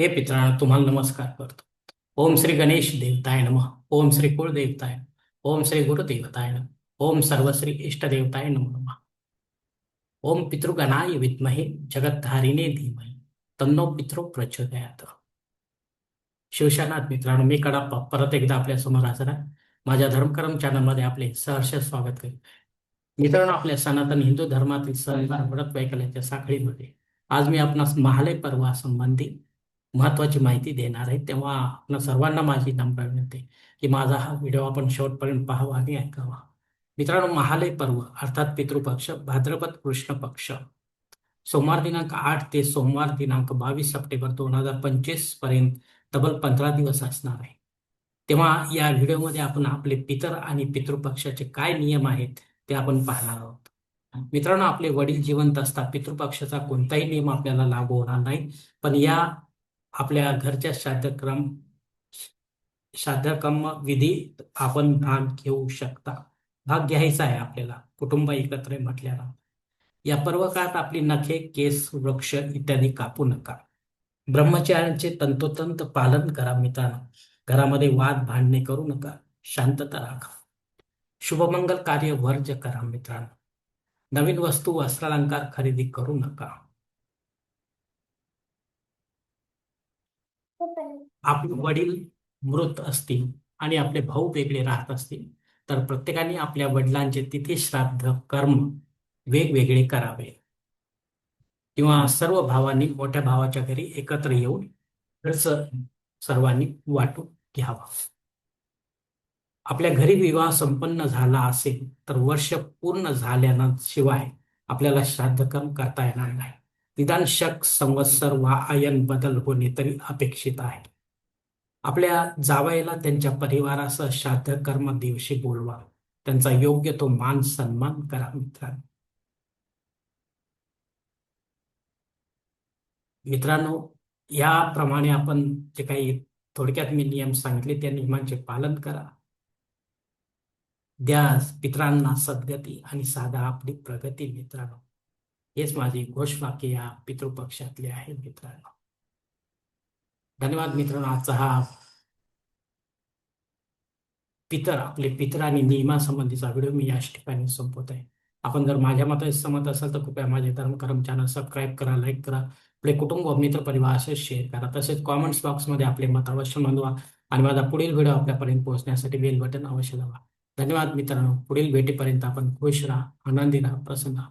हे पितरांनो तुम्हाला नमस्कार करतो. ओम श्री गणेश देवताय नम. ओम श्री कुळदेवताय ओम श्री गुरुदेवताय नम. ओम सर्वश्री इष्टदेवताय नमो नमः. ओम पितृगणाय विद्महे जगद्धारिणे धीमहे. तन्नो पितृ प्रचोदयात. शिवशानाथ मित्रांनो मी कडाप्पा परत एकदा आपल्यासमोर हजर आहे. माझ्या धर्मकर्म चॅनलमध्ये आपले सहर्ष स्वागत करीत मित्रांनो आपल्या सनातन हिंदू धर्मातील सणवार व्रत वैकल्याच्या साखळीमध्ये आज मी आपणास महालय पर्वासंबंधी महत्त्वाची माहिती देणार आहे. तेव्हा आपल्या सर्वांना माझी नम्र विनंती की माझा हा व्हिडिओ आपण शेवटपर्यंत पाहावा आणि ऐकावा. मित्रांनो महालय पर्व अर्थात पितृपक्ष भाद्रपद कृष्ण पक्ष. सोमवार दिनांक आठ ते सोमवार दिनांक बावीस सप्टेंबर दोन हजार पंचवीसपर्यंत तब्बल पंधरा दिवस असणार आहे. तेव्हा या व्हिडिओमध्ये आपण आपले पितर आणि पितृपक्षाचे काय नियम आहेत ते आपण पाहणार आहोत. मित्रांनो आपले वडील जिवंत असतात. पितृपक्षाचा कोणताही नियम आपल्याला लागू होणार नाही. पण या आपल्या घरच्या श्राद्धक्रम श्राद्धकर्म विधी आपण भाग घेऊ शकता. भाग घ्यायचा आहे आपल्याला कुटुंब एकत्र म्हटल्याला या पर्व काळात आपली नखे केस वृक्ष इत्यादी कापू नका. ब्रह्मचार्यांचे तंतोतंत पालन करा मित्रांनो. घरामध्ये वाद भांडणे करू नका. शांतता राखा. शुभमंगल कार्य वर्ज करा मित्रांनो. नवीन वस्तू वस्त्रालंकार खरेदी करू नका. आपले वडील मृत असतील आणि आपले भाऊ वेगळे राहत असतील तर प्रत्येकाने आपल्या वडिलांचे तिथे श्राद्ध कर्म वेगवेगळे करावे. किंवा सर्व भावांनी मोठ्या भावाच्या घरी एकत्र येऊन खर्च सर्वांनी वाटून घ्यावा. आपल्या घरी विवाह संपन्न झाला असेल तर वर्ष पूर्ण झाल्यानं शिवाय आपल्याला श्राद्धकर्म करता येणार नाही. निदान शक संवत्सर वा आयन बदल होणे तरी अपेक्षित आहे. आपल्या जावयाला त्यांच्या परिवारासह श्राद्ध कर्म दिवशी बोलवा. त्यांचा योग्य तो मान सन्मान करा मित्रांनो मित्रांनो याप्रमाणे आपण जे काही थोडक्यात मी नियम सांगितले त्या नियमांचे पालन करा. द्या पित्रांना सद्गती आणि साधा आपली प्रगती मित्रांनो. हेच माझे घोषवाक्य या पितृपक्षातले आहे मित्रांनो. धन्यवाद मित्रांनो आजचा हा पितर आपले पितर आणि नियमासंबंधीचा व्हिडिओ मी याच ठिकाणी संपवत आहे. आपण जर माझ्या मते सहमत असाल तर कृपया माझे धर्मकर्म चॅनल सबस्क्राईब करा लाईक करा आपले कुटुंब मित्र परिवार असेच शेअर करा. तसेच कॉमेंट्स बॉक्समध्ये आपले मत अवश्य नोंदवा आणि माझा पुढील व्हिडिओ आपल्यापर्यंत पोहोचण्यासाठी बेल बटन अवश्य दाबा. धन्यवाद मित्रांनो. पुढील भेटीपर्यंत आपण खुश राहा आनंदी राहा प्रसन्न राहा.